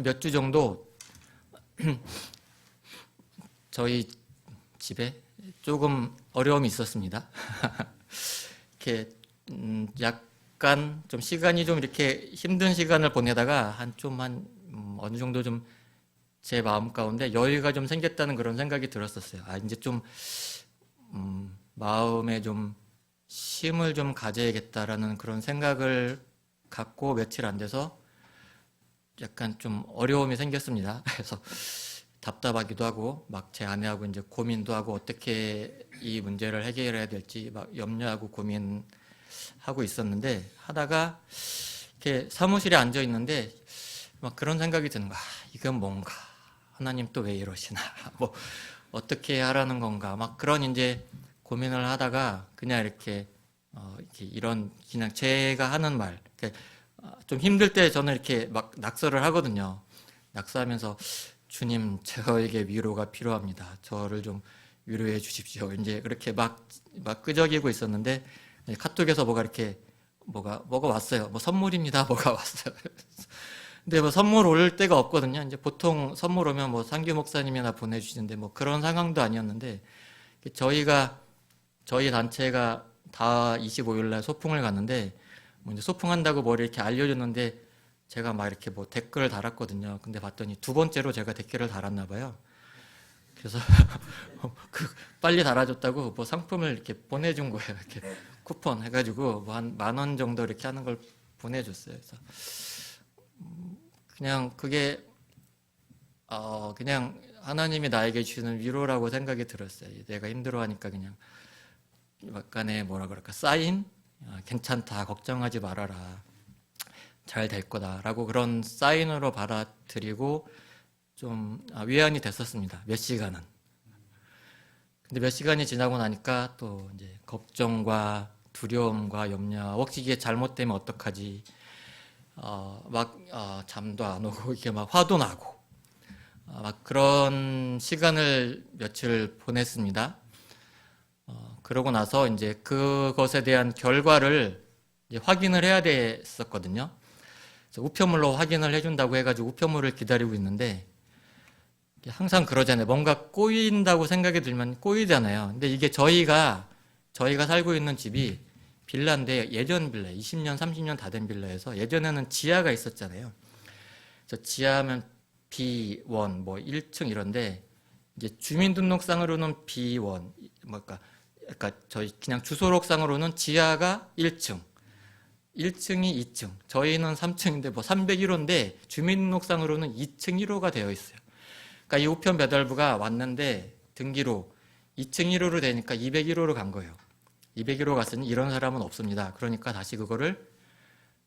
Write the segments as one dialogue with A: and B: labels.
A: 한 몇 주 정도 저희 집에 조금 어려움이 있었습니다. 이렇게 음, 약간 좀 시간이 좀 이렇게 힘든 시간을 보내다가 한 좀한 음, 어느 정도 좀 제 마음 가운데 여유가 좀 생겼다는 그런 생각이 들었었어요. 아 이제 좀 음, 마음에 좀 쉼을 좀 가져야겠다라는 그런 생각을 갖고 며칠 안 돼서 약간 좀 어려움이 생겼습니다. 그래서 답답하기도 하고 막 제 아내하고 이제 고민도 하고 어떻게 이 문제를 해결해야 될지 막 염려하고 고민하고 있었는데 하다가 이렇게 사무실에 앉아 있는데 막 그런 생각이 드는 거야. 아, 이건 뭔가 하나님 또 왜 이러시나 뭐 어떻게 하라는 건가 막 그런 이제 고민을 하다가 그냥 이렇게 어 이렇게 이런 그냥 제가 하는 말 아, 좀 힘들 때 저는 이렇게 막 낙서를 하거든요. 낙서하면서 주님 저에게 위로가 필요합니다. 저를 좀 위로해 주십시오. 이제 그렇게 막 막 끄적이고 있었는데 카톡에서 뭐가 이렇게 뭐가 뭐가 왔어요. 뭐 선물입니다. 뭐가 왔어요. 근데 뭐 선물 올 때가 없거든요. 이제 보통 선물 오면 뭐 상규 목사님이나 보내주시는데 뭐 그런 상황도 아니었는데 저희가 저희 단체가 다 25일 날 소풍을 갔는데 뭐 이제 소풍한다고 뭐 이렇게 알려줬는데 제가 막 이렇게 뭐 댓글을 달았거든요. 근데 봤더니 두 번째로 제가 댓글을 달았나 봐요. 그래서 그 빨리 달아줬다고 뭐 상품을 이렇게 보내준 거예요. 이렇게 쿠폰 해가지고 뭐 한 만 원 정도 이렇게 하는 걸 보내줬어요. 그래서 음, 그냥 그게 어 그냥 하나님이 나에게 주시는 위로라고 생각이 들었어요. 내가 힘들어하니까 그냥 약간의 뭐라 그럴까 사인 아, 괜찮다 걱정하지 말아라 잘 될 거다라고 그런 사인으로 받아들이고 좀 아, 위안이 됐었습니다. 몇 시간은. 근데 몇 시간이 지나고 나니까 또 이제 걱정과 두려움과 염려, 혹시 이게 잘못되면 어떡하지? 어, 막 어, 잠도 안 오고 이게 막 화도 나고 어, 막 그런 시간을 며칠 보냈습니다. 어, 그러고 나서 이제 그것에 대한 결과를 확인을 해야 됐었거든요. 우편물로 확인을 해준다고 해가지고 우편물을 기다리고 있는데 항상 그러잖아요. 뭔가 꼬인다고 생각이 들면 꼬이잖아요. 근데 이게 저희가 저희가 살고 있는 집이 빌라인데 예전 빌라, 20년, 30년 다 된 빌라에서 예전에는 지하가 있었잖아요. 그래서 지하면 B1, 뭐 1층 이런데 이제 주민등록상으로는 B1, 뭐까 그러니까 저희 그냥 주소록상으로는 지하가 1층, 1층이 2층, 저희는 3층인데 뭐 301호인데 주민등록상으로는 2층 1호가 되어 있어요. 그러니까 이 우편 배달부가 왔는데 등기로 2층 1호로 되니까 201호로 간 거예요. 201호 갔으니 이런 사람은 없습니다. 그러니까 다시 그거를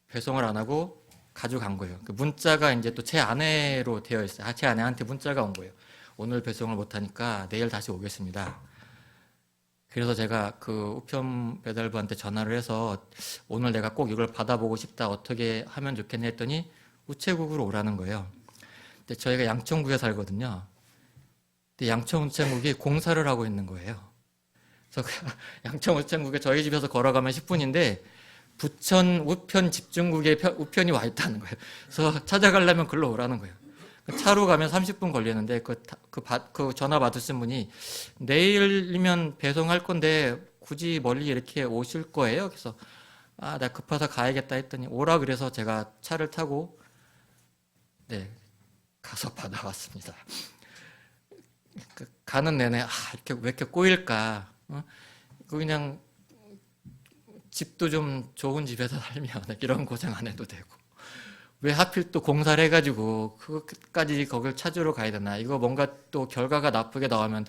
A: 배송을 안 하고 가져간 거예요. 그 문자가 이제 또 제 아내로 되어 있어요. 아, 제 아내한테 문자가 온 거예요. 오늘 배송을 못 하니까 내일 다시 오겠습니다. 그래서 제가 그 우편 배달부한테 전화를 해서 오늘 내가 꼭 이걸 받아보고 싶다. 어떻게 하면 좋겠냐 했더니 우체국으로 오라는 거예요. 근데 저희가 양천구에 살거든요. 근데 양천 우체국이 공사를 하고 있는 거예요. 그래서 그 양천 우체국에 저희 집에서 걸어가면 10분인데 부천 우편 집중국에 편- 우편이 와 있다는 거예요. 그래서 찾아가려면 글로 오라는 거예요. 그 차로 가면 30분 걸리는데 그, 타- 그, 받- 그 전화 받으신 분이 내일이면 배송할 건데 굳이 멀리 이렇게 오실 거예요? 그래서 아, 나 급해서 가야겠다 했더니 오라 그래서 제가 차를 타고 네, 가서 받아왔습니다. 그 가는 내내 아, 이렇게 왜 이렇게 꼬일까? 어? 그 그냥 집도 좀 좋은 집에서 살면 이런 고생 안 해도 되고 왜 하필 또 공사를 해가지고 그것까지 거길 찾으러 가야 되나? 이거 뭔가 또 결과가 나쁘게 나오면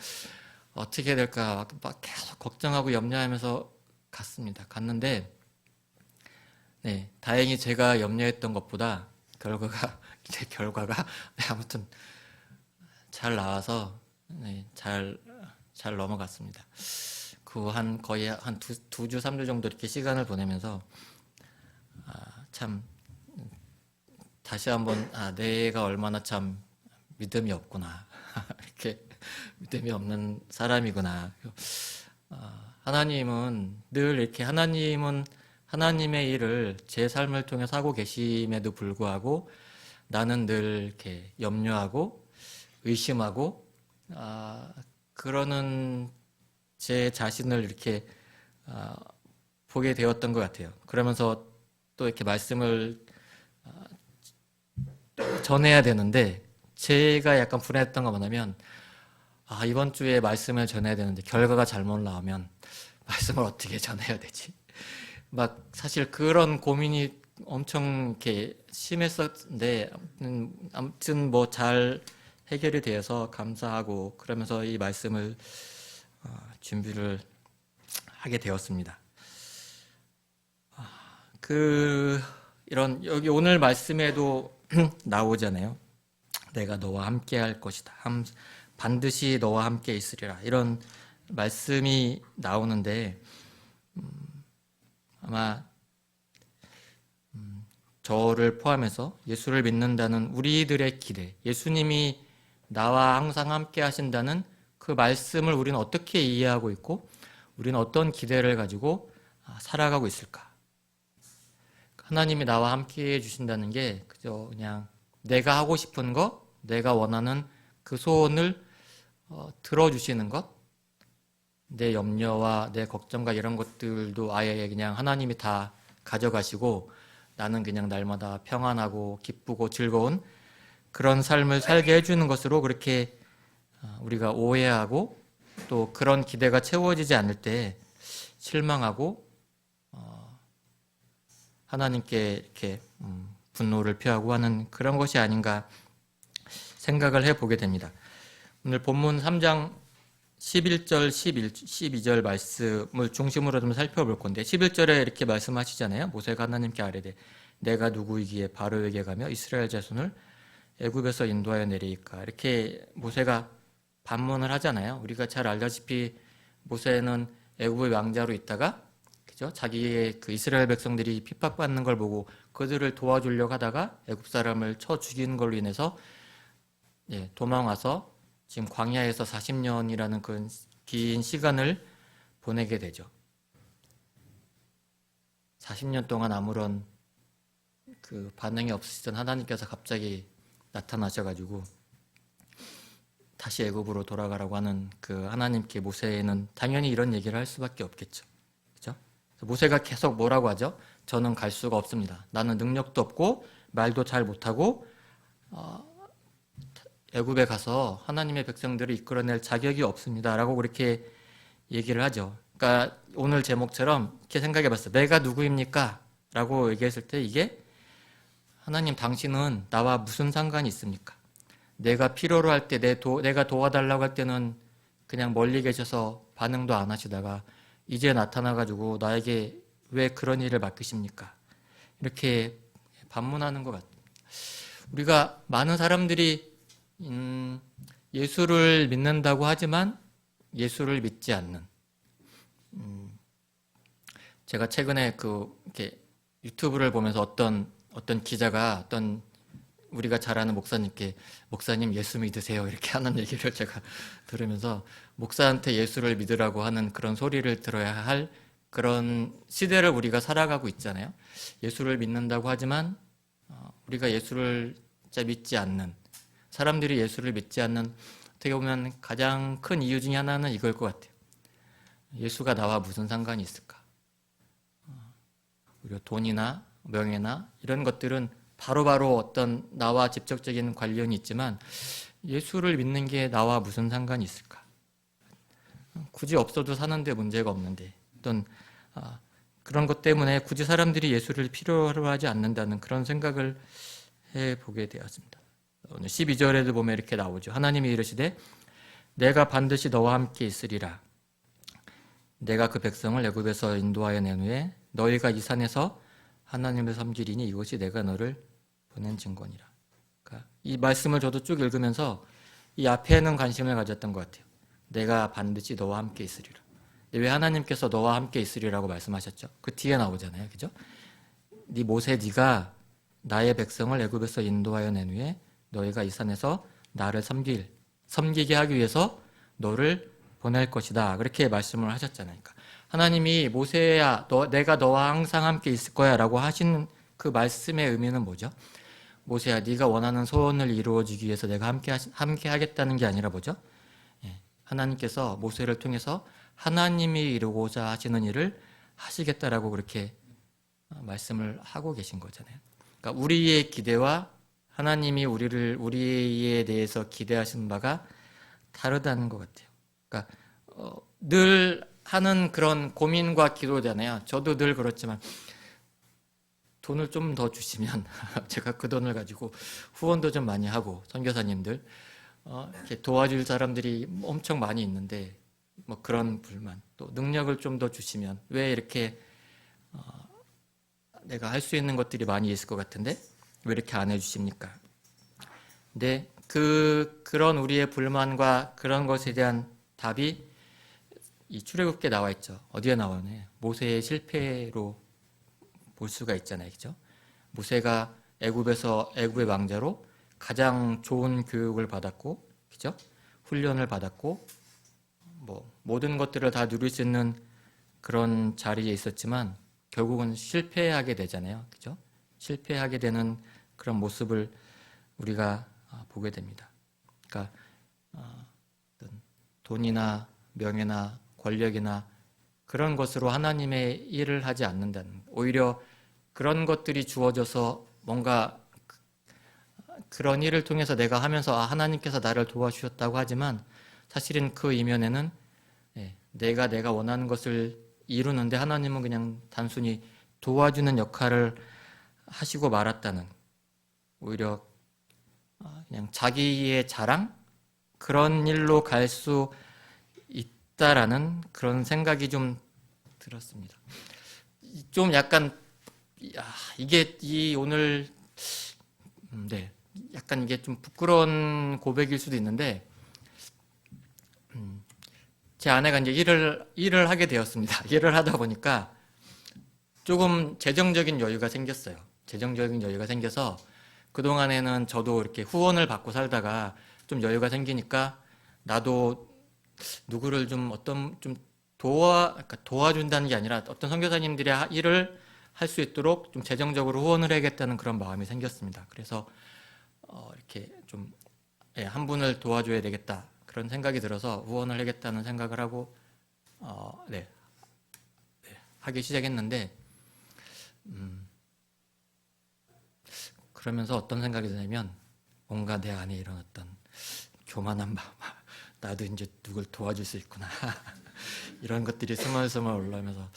A: 어떻게 될까? 막 계속 걱정하고 염려하면서 갔습니다. 갔는데 네, 다행히 제가 염려했던 것보다 결과가 제 결과가 네, 아무튼 잘 나와서 네, 잘, 잘 넘어갔습니다. 그 한 거의 한 두, 두 정도 이렇게 시간을 보내면서 아, 참 다시 한번 아, 내가 얼마나 참 믿음이 없구나 이렇게 믿음이 없는 사람이구나. 아, 하나님은 늘 이렇게 하나님은 하나님의 일을 제 삶을 통해서 하고 계심에도 불구하고 나는 늘 이렇게 염려하고 의심하고 아, 그러는 제 자신을 이렇게 아, 보게 되었던 것 같아요. 그러면서 또 이렇게 말씀을 아, 전해야 되는데 제가 약간 불안했던 건 뭐냐면 아, 이번 주에 말씀을 전해야 되는데 결과가 잘못 나오면 말씀을 어떻게 전해야 되지? 막 사실 그런 고민이 엄청 이렇게 심했었는데 아무튼, 뭐 잘 해결이 되어서 감사하고 그러면서 이 말씀을 어, 준비를 하게 되었습니다. 아, 그 이런 여기 오늘 말씀에도 나오잖아요. 내가 너와 함께 할 것이다. 함- 반드시 너와 함께 있으리라. 이런 말씀이 나오는데 음, 아마 음, 저를 포함해서 예수를 믿는다는 우리들의 기대, 예수님이 나와 항상 함께 하신다는 그 말씀을 우리는 어떻게 이해하고 있고 우리는 어떤 기대를 가지고 아, 살아가고 있을까? 하나님이 나와 함께 해 주신다는 게 그냥 내가 하고 싶은 것, 내가 원하는 그 소원을 어, 들어주시는 것, 내 염려와 내 걱정과 이런 것들도 아예 그냥 하나님이 다 가져가시고 나는 그냥 날마다 평안하고 기쁘고 즐거운 그런 삶을 살게 해주는 것으로 그렇게 어, 우리가 오해하고 또 그런 기대가 채워지지 않을 때 실망하고 어, 하나님께 이렇게 음, 분노를 표하고 하는 그런 것이 아닌가 생각을 해 보게 됩니다. 오늘 본문 3장 11절, 11, 12절 말씀을 중심으로 좀 살펴볼 건데 11절에 이렇게 말씀하시잖아요. 모세가 하나님께 아뢰되 내가 누구이기에 바로에게 가며 이스라엘 자손을 애굽에서 인도하여 내리이까 이렇게 모세가 반문을 하잖아요. 우리가 잘 알다시피 모세는 애굽의 왕자로 있다가 그죠? 자기의 그 이스라엘 백성들이 핍박받는 걸 보고 그들을 도와주려고 하다가 애굽 사람을 쳐 죽이는 걸로 인해서 예, 도망와서 지금 광야에서 40년이라는 그 긴 시간을 보내게 되죠. 40년 동안 아무런 그 반응이 없으시던 하나님께서 갑자기 나타나셔가지고 다시 애굽으로 돌아가라고 하는 그 하나님께 모세는 당연히 이런 얘기를 할 수밖에 없겠죠. 모세가 계속 뭐라고 하죠? 저는 갈 수가 없습니다. 나는 능력도 없고 말도 잘 못하고 어, 애굽에 가서 하나님의 백성들을 이끌어낼 자격이 없습니다라고 그렇게 얘기를 하죠. 그러니까 오늘 제목처럼 이렇게 생각해 봤어요. 내가 누구입니까? 라고 얘기했을 때 이게 하나님 당신은 나와 무슨 상관이 있습니까? 내가 필요로 할 때 내 도, 내가 도와달라고 할 때는 그냥 멀리 계셔서 반응도 안 하시다가 이제 나타나가지고 나에게 왜 그런 일을 맡기십니까? 이렇게 반문하는 것 같아요. 우리가 많은 사람들이 음, 예수를 믿는다고 하지만 예수를 믿지 않는. 음, 제가 최근에 그 이렇게 유튜브를 보면서 어떤 어떤 기자가 어떤 우리가 잘 아는 목사님께 목사님 예수 믿으세요 이렇게 하는 얘기를 제가 들으면서 목사한테 예수를 믿으라고 하는 그런 소리를 들어야 할 그런 시대를 우리가 살아가고 있잖아요. 예수를 믿는다고 하지만 어, 우리가 예수를 진짜 믿지 않는 사람들이 예수를 믿지 않는 어떻게 보면 가장 큰 이유 중에 하나는 이걸 것 같아요. 예수가 나와 무슨 상관이 있을까? 우리가 돈이나 명예나 이런 것들은 바로 바로 어떤 나와 직접적인 관련이 있지만 예수를 믿는 게 나와 무슨 상관이 있을까? 굳이 없어도 사는데 문제가 없는데 어떤 아, 그런 것 때문에 굳이 사람들이 예수를 필요로 하지 않는다는 그런 생각을 해 보게 되었습니다. 오늘 12절에도 보면 이렇게 나오죠. 하나님이 이르시되 내가 반드시 너와 함께 있으리라. 내가 그 백성을 애굽에서 인도하여 낸 후에 너희가 이 산에서 하나님을 섬기리니 이것이 내가 너를 보낸 증거니라. 그러니까 이 말씀을 저도 쭉 읽으면서 이 앞에는 관심을 가졌던 것 같아요. 내가 반드시 너와 함께 있으리라. 왜 하나님께서 너와 함께 있으리라고 말씀하셨죠? 그 뒤에 나오잖아요, 그죠? 네 모세 네가 나의 백성을 애굽에서 인도하여 낸 후에 너희가 이 산에서 나를 섬길 섬기게 하기 위해서 너를 보낼 것이다. 그렇게 말씀을 하셨잖아요. 그러니까 하나님이 모세야, 너, 내가 너와 항상 함께 있을 거야라고 하신 그 말씀의 의미는 뭐죠? 모세야 네가 원하는 소원을 이루어지기 위해서 내가 함께 함께 하겠다는 게 아니라 뭐죠? 예, 하나님께서 모세를 통해서 하나님이 이루고자 하시는 일을 하시겠다라고 그렇게 어, 말씀을 하고 계신 거잖아요. 그러니까 우리의 기대와 하나님이 우리를 우리에 대해서 기대하시는 바가 다르다는 것 같아요. 그러니까 어, 늘 하는 그런 고민과 기도잖아요. 저도 늘 그렇지만 돈을 좀 더 주시면 제가 그 돈을 가지고 후원도 좀 많이 하고 선교사님들 어, 이렇게 도와줄 사람들이 엄청 많이 있는데 뭐 그런 불만 또 능력을 좀 더 주시면 왜 이렇게 어, 내가 할 수 있는 것들이 많이 있을 것 같은데 왜 이렇게 안 해주십니까? 근데 그 그런 우리의 불만과 그런 것에 대한 답이 이 출애굽기에 나와 있죠. 어디에 나오네? 모세의 실패로 볼 수가 있잖아요. 그죠? 모세가 애굽에서 애굽의 왕자로 가장 좋은 교육을 받았고 그죠? 훈련을 받았고 뭐 모든 것들을 다 누릴 수 있는 그런 자리에 있었지만 결국은 실패하게 되잖아요. 그죠? 실패하게 되는 그런 모습을 우리가 아, 보게 됩니다. 그러니까 어, 어떤 돈이나 명예나 권력이나 그런 것으로 하나님의 일을 하지 않는다는 오히려 그런 것들이 주어져서 뭔가 그- 그런 일을 통해서 내가 하면서 아, 하나님께서 나를 도와주셨다고 하지만 사실은 그 이면에는 예, 내가 내가 원하는 것을 이루는데 하나님은 그냥 단순히 도와주는 역할을 하시고 말았다는 오히려 아, 그냥 자기의 자랑 그런 일로 갈 수 있다라는 그런 생각이 좀 들었습니다. 좀 약간 야, 이게 이 오늘 음, 네 약간 이게 좀 부끄러운 고백일 수도 있는데 음, 제 아내가 이제 일을 일을 하게 되었습니다. 일을 하다 보니까 조금 재정적인 여유가 생겼어요. 재정적인 여유가 생겨서 그 동안에는 저도 이렇게 후원을 받고 살다가 좀 여유가 생기니까 나도 누구를 좀 어떤 좀 도와 그러니까 도와준다는 게 아니라 어떤 선교사님들의 하- 일을 할 수 있도록 좀 재정적으로 후원을 해야겠다는 그런 마음이 생겼습니다. 그래서 어, 이렇게 좀 예, 한 분을 도와줘야 되겠다. 그런 생각이 들어서 후원을 하겠다는 생각을 하고 어, 네, 네, 하기 시작했는데 음, 그러면서 어떤 생각이 드냐면 뭔가 내 안에 이런 어떤 교만한 마음 나도 이제 누굴 도와줄 수 있구나. 이런 것들이 스멀스멀 올라오면서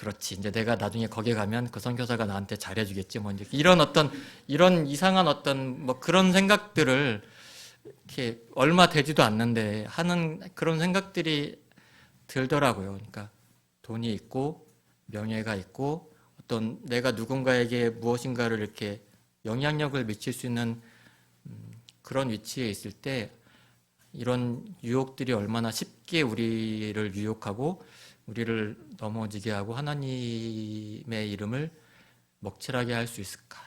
A: 그렇지 이제 내가 나중에 거기 가면 그 선교사가 나한테 잘해주겠지 뭐 이제 이런 어떤 이런 이상한 어떤 뭐 그런 생각들을 이렇게 얼마 되지도 않는데 하는 그런 생각들이 들더라고요. 그러니까 돈이 있고 명예가 있고 어떤 내가 누군가에게 무엇인가를 이렇게 영향력을 미칠 수 있는 음, 그런 위치에 있을 때 이런 유혹들이 얼마나 쉽게 우리를 유혹하고 우리를 넘어지게 하고 하나님의 이름을 먹칠하게 할 수 있을까?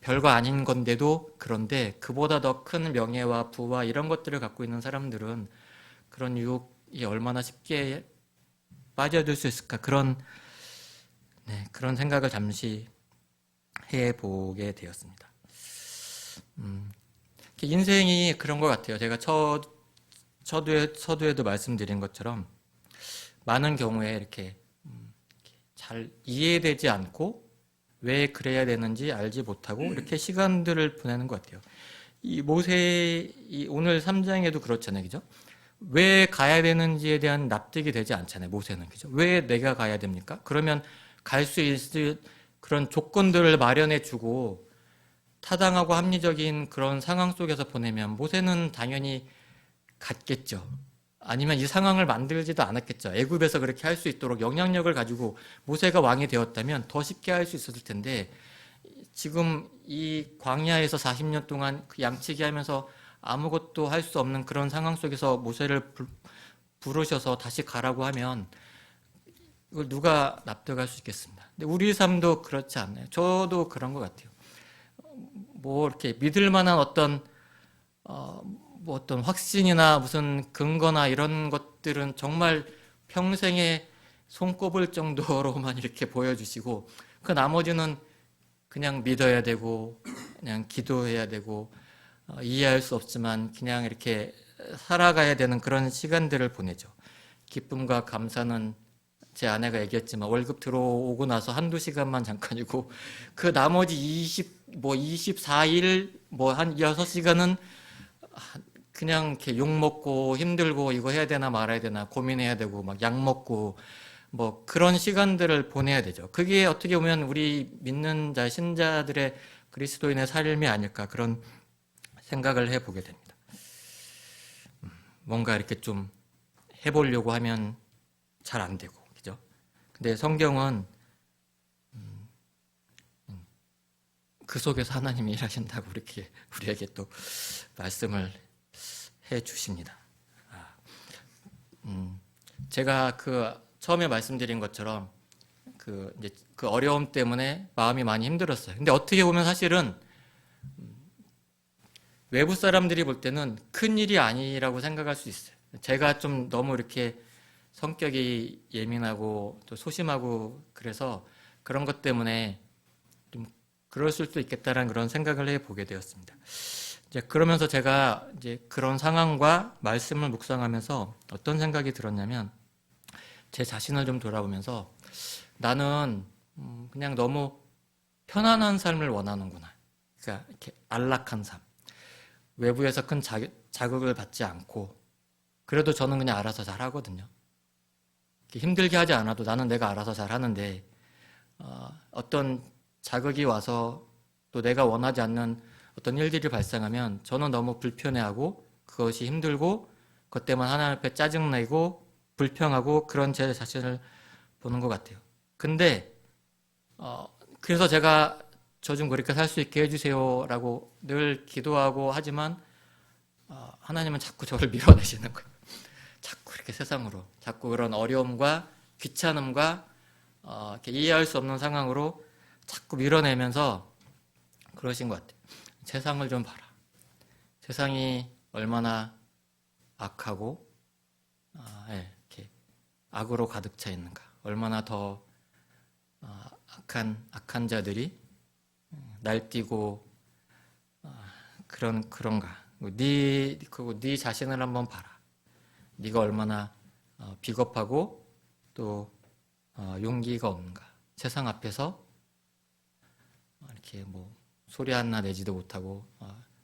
A: 별거 아닌 건데도 그런데 그보다 더 큰 명예와 부와 이런 것들을 갖고 있는 사람들은 그런 유혹이 얼마나 쉽게 빠져들 수 있을까? 그런 네, 그런 생각을 잠시 해보게 되었습니다. 음, 인생이 그런 것 같아요. 제가 첫 서두에, 서두에도 말씀드린 것처럼 많은 경우에 이렇게 음, 이렇게 잘 이해되지 않고 왜 그래야 되는지 알지 못하고 이렇게 시간들을 보내는 것 같아요. 이 모세 이 오늘 3장에도 그렇잖아요. 그죠? 왜 가야 되는지에 대한 납득이 되지 않잖아요. 모세는. 그죠? 왜 내가 가야 됩니까? 그러면 갈 수 있을 그런 조건들을 마련해 주고 타당하고 합리적인 그런 상황 속에서 보내면 모세는 당연히 갔겠죠. 아니면 이 상황을 만들지도 않았겠죠. 애굽에서 그렇게 할 수 있도록 영향력을 가지고 모세가 왕이 되었다면 더 쉽게 할 수 있었을 텐데 지금 이 광야에서 40년 동안 그 양치기 하면서 아무것도 할 수 없는 그런 상황 속에서 모세를 부, 부르셔서 다시 가라고 하면 이걸 누가 납득할 수 있겠습니다. 근데 우리 삶도 그렇지 않나요? 저도 그런 것 같아요. 뭐 이렇게 믿을 만한 어떤 어, 뭐 어떤 확신이나 무슨 근거나 이런 것들은 정말 평생에 손꼽을 정도로만 이렇게 보여주시고 그 나머지는 그냥 믿어야 되고 그냥 기도해야 되고 어, 이해할 수 없지만 그냥 이렇게 살아가야 되는 그런 시간들을 보내죠. 기쁨과 감사는 제 아내가 얘기했지만 월급 들어오고 나서 한두 시간만 잠깐이고 그 나머지 20, 뭐 24일 뭐 한 6시간은 그냥 이렇게 욕 먹고 힘들고 이거 해야 되나 말아야 되나 고민해야 되고 막 약 먹고 뭐 그런 시간들을 보내야 되죠. 그게 어떻게 보면 우리 믿는 자 신자들의 그리스도인의 삶이 아닐까 그런 생각을 해 보게 됩니다. 음, 뭔가 이렇게 좀 해보려고 하면 잘 안 되고, 그죠? 근데 성경은 음, 음, 그 속에서 하나님이 일하신다고 이렇게 우리에게 또 말씀을 해 주십니다. 아, 음, 제가 그 처음에 말씀드린 것처럼 그 이제 그 어려움 때문에 마음이 많이 힘들었어요. 근데 어떻게 보면 사실은 외부 사람들이 볼 때는 큰 일이 아니라고 생각할 수 있어요. 제가 좀 너무 이렇게 성격이 예민하고 또 소심하고 그래서 그런 것 때문에 좀 그럴 수도 있겠다라는 그런 생각을 해 보게 되었습니다. 이제 그러면서 제가 이제 그런 상황과 말씀을 묵상하면서 어떤 생각이 들었냐면 제 자신을 좀 돌아보면서 나는 음, 그냥 너무 편안한 삶을 원하는구나. 그러니까 이렇게 안락한 삶. 외부에서 큰 자, 자극을 받지 않고 그래도 저는 그냥 알아서 잘 하거든요. 힘들게 하지 않아도 나는 내가 알아서 잘 하는데 어, 어떤 자극이 와서 또 내가 원하지 않는 어떤 일들이 발생하면 저는 너무 불편해하고 그것이 힘들고 그것 때문에 하나님 앞에 짜증내고 불평하고 그런 제 자신을 보는 것 같아요. 근데 어, 그래서 제가 저 좀 그렇게 살 수 있게 해주세요라고 늘 기도하고 하지만 어, 하나님은 자꾸 저를 밀어내시는 거예요. 자꾸 이렇게 세상으로 자꾸 그런 어려움과 귀찮음과 어, 이해할 수 없는 상황으로 자꾸 밀어내면서 그러신 것 같아요. 세상을 좀 봐라. 세상이 얼마나 악하고 아, 예, 이렇게 악으로 가득 차 있는가. 얼마나 더 어, 악한 악한 자들이 날뛰고 어, 그런 그런가. 네 그리고 네 자신을 한번 봐라. 네가 얼마나 어, 비겁하고 또 어, 용기가 없는가. 세상 앞에서 이렇게 뭐 소리 하나 내지도 못하고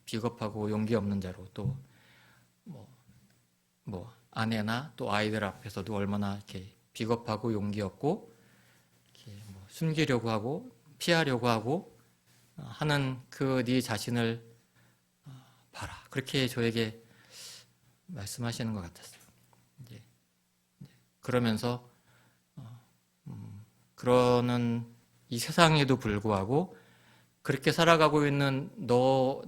A: 비겁하고 용기 없는 자로 또 뭐 뭐 아내나 또 아이들 앞에서도 얼마나 이렇게 비겁하고 용기 없고 뭐 숨기려고 하고 피하려고 하고 하는 그 네 자신을 봐라. 그렇게 저에게 말씀하시는 것 같았어요. 이제 그러면서 음, 그러는 이 세상에도 불구하고 그렇게 살아가고 있는 너,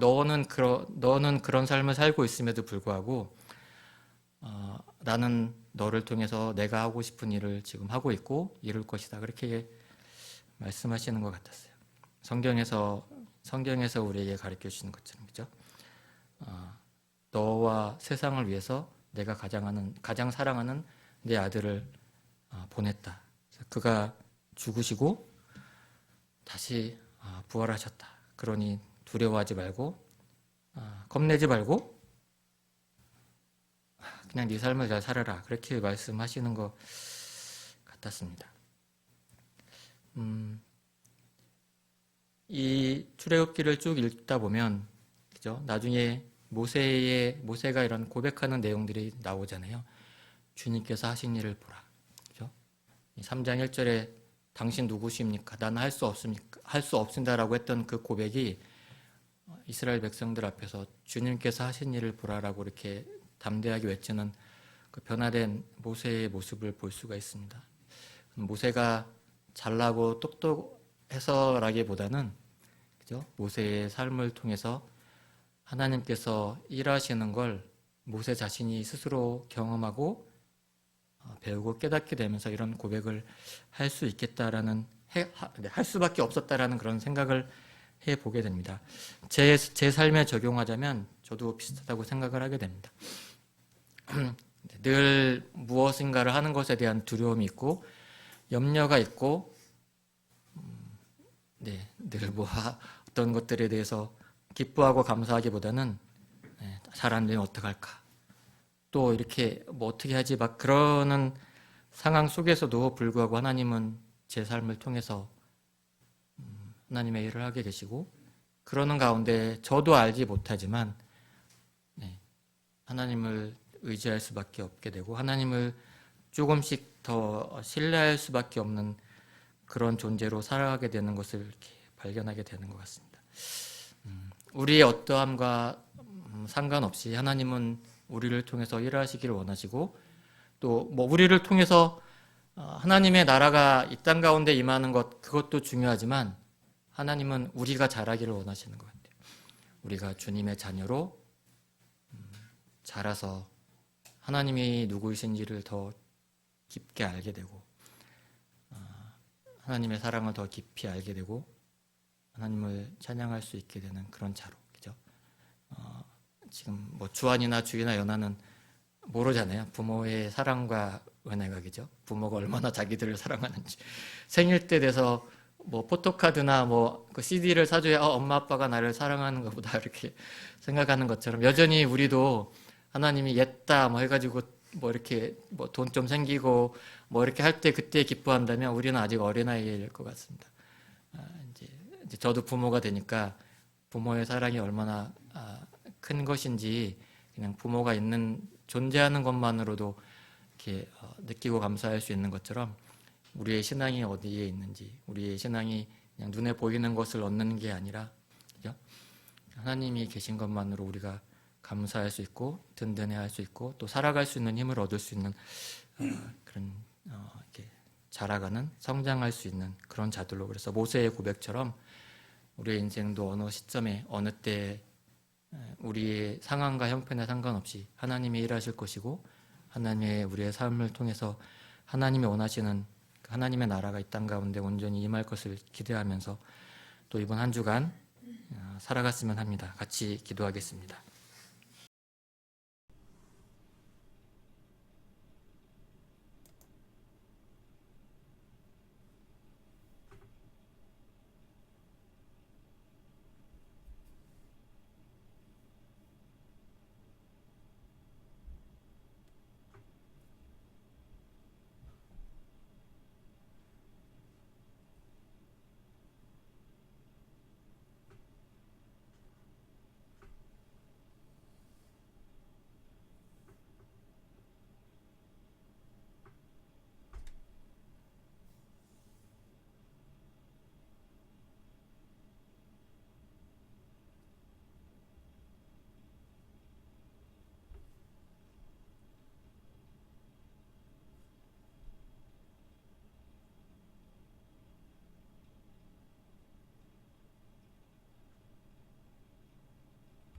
A: 너는 그러, 너는 그런 삶을 살고 있음에도 불구하고 어, 나는 너를 통해서 내가 하고 싶은 일을 지금 하고 있고 이룰 것이다. 그렇게 말씀하시는 것 같았어요. 성경에서 성경에서 우리에게 가르쳐 주시는 것처럼 그죠? 어, 너와 세상을 위해서 내가 가장 하는 가장 사랑하는 내 아들을 어, 보냈다. 그가 죽으시고 다시 어, 부활하셨다. 그러니 두려워하지 말고 어, 겁내지 말고 그냥 네 삶을 잘 살아라. 그렇게 말씀하시는 것 같았습니다. 음, 이 출애굽기를 쭉 읽다 보면 그죠? 나중에 모세의 모세가 이런 고백하는 내용들이 나오잖아요. 주님께서 하신 일을 보라. 그죠? 3장 1절에 당신 누구십니까? 나는 할 수 없습니까? 할 수 없습니다라고 했던 그 고백이 이스라엘 백성들 앞에서 주님께서 하신 일을 보라라고 이렇게 담대하게 외치는 그 변화된 모세의 모습을 볼 수가 있습니다. 모세가 잘나고 똑똑해서라기보다는 그죠? 모세의 삶을 통해서 하나님께서 일하시는 걸 모세 자신이 스스로 경험하고 어, 배우고 깨닫게 되면서 이런 고백을 할 수 있겠다라는 해, 네, 할 수밖에 없었다라는 그런 생각을 해 보게 됩니다. 제, 제 삶에 적용하자면 저도 비슷하다고 생각을 하게 됩니다. 늘 무엇인가를 하는 것에 대한 두려움이 있고 염려가 있고 네, 늘 뭐 어떤 것들에 대해서 기뻐하고 감사하기보다는 네, 잘안 되면 어떡할까? 또 이렇게 뭐 어떻게 하지 막 그러는 상황 속에서도 불구하고 하나님은 제 삶을 통해서 음, 하나님의 일을 하게 계시고 그러는 가운데 저도 알지 못하지만 네, 하나님을 의지할 수밖에 없게 되고 하나님을 조금씩 더 신뢰할 수밖에 없는 그런 존재로 살아가게 되는 것을 이렇게 발견하게 되는 것 같습니다. 음, 우리의 어떠함과 음, 상관없이 하나님은 우리를 통해서 일하시기를 원하시고 또 뭐 우리를 통해서 어, 하나님의 나라가 이 땅 가운데 임하는 것 그것도 중요하지만 하나님은 우리가 자라기를 원하시는 것 같아요. 우리가 주님의 자녀로 음, 자라서 하나님이 누구이신지를 더 깊게 알게 되고 어, 하나님의 사랑을 더 깊이 알게 되고 하나님을 찬양할 수 있게 되는 그런 자로 그죠? 어, 지금 뭐 주안이나 주이나 연하는 모르잖아요. 부모의 사랑과 은혜가 그죠? 부모가 얼마나 자기들을 사랑하는지 생일 때 돼서 뭐 포토카드나 뭐 그 CD를 사줘야 어, 엄마 아빠가 나를 사랑하는 것보다 이렇게 생각하는 것처럼 여전히 우리도 하나님이 옛다 뭐 해가지고 뭐 이렇게 뭐 돈 좀 생기고 뭐 이렇게 할 때 그때 기뻐한다면 우리는 아직 어린아이일 것 같습니다. 아, 이제, 이제 저도 부모가 되니까 부모의 사랑이 얼마나 아, 큰 것인지 그냥 부모가 있는 존재하는 것만으로도 이렇게 어, 느끼고 감사할 수 있는 것처럼 우리의 신앙이 어디에 있는지 우리의 신앙이 그냥 눈에 보이는 것을 얻는 게 아니라 그죠? 하나님이 계신 것만으로 우리가 감사할 수 있고 든든해할 수 있고 또 살아갈 수 있는 힘을 얻을 수 있는 어, 그런 어, 이렇게 자라가는 성장할 수 있는 그런 자들로 그래서 모세의 고백처럼 우리의 인생도 어느 시점에 어느 때 우리의 상황과 형편에 상관없이 하나님이 일하실 것이고 하나님의 우리의 삶을 통해서 하나님이 원하시는 그 하나님의 나라가 이 땅 가운데 온전히 임할 것을 기대하면서 또 이번 한 주간 어, 살아갔으면 합니다. 같이 기도하겠습니다.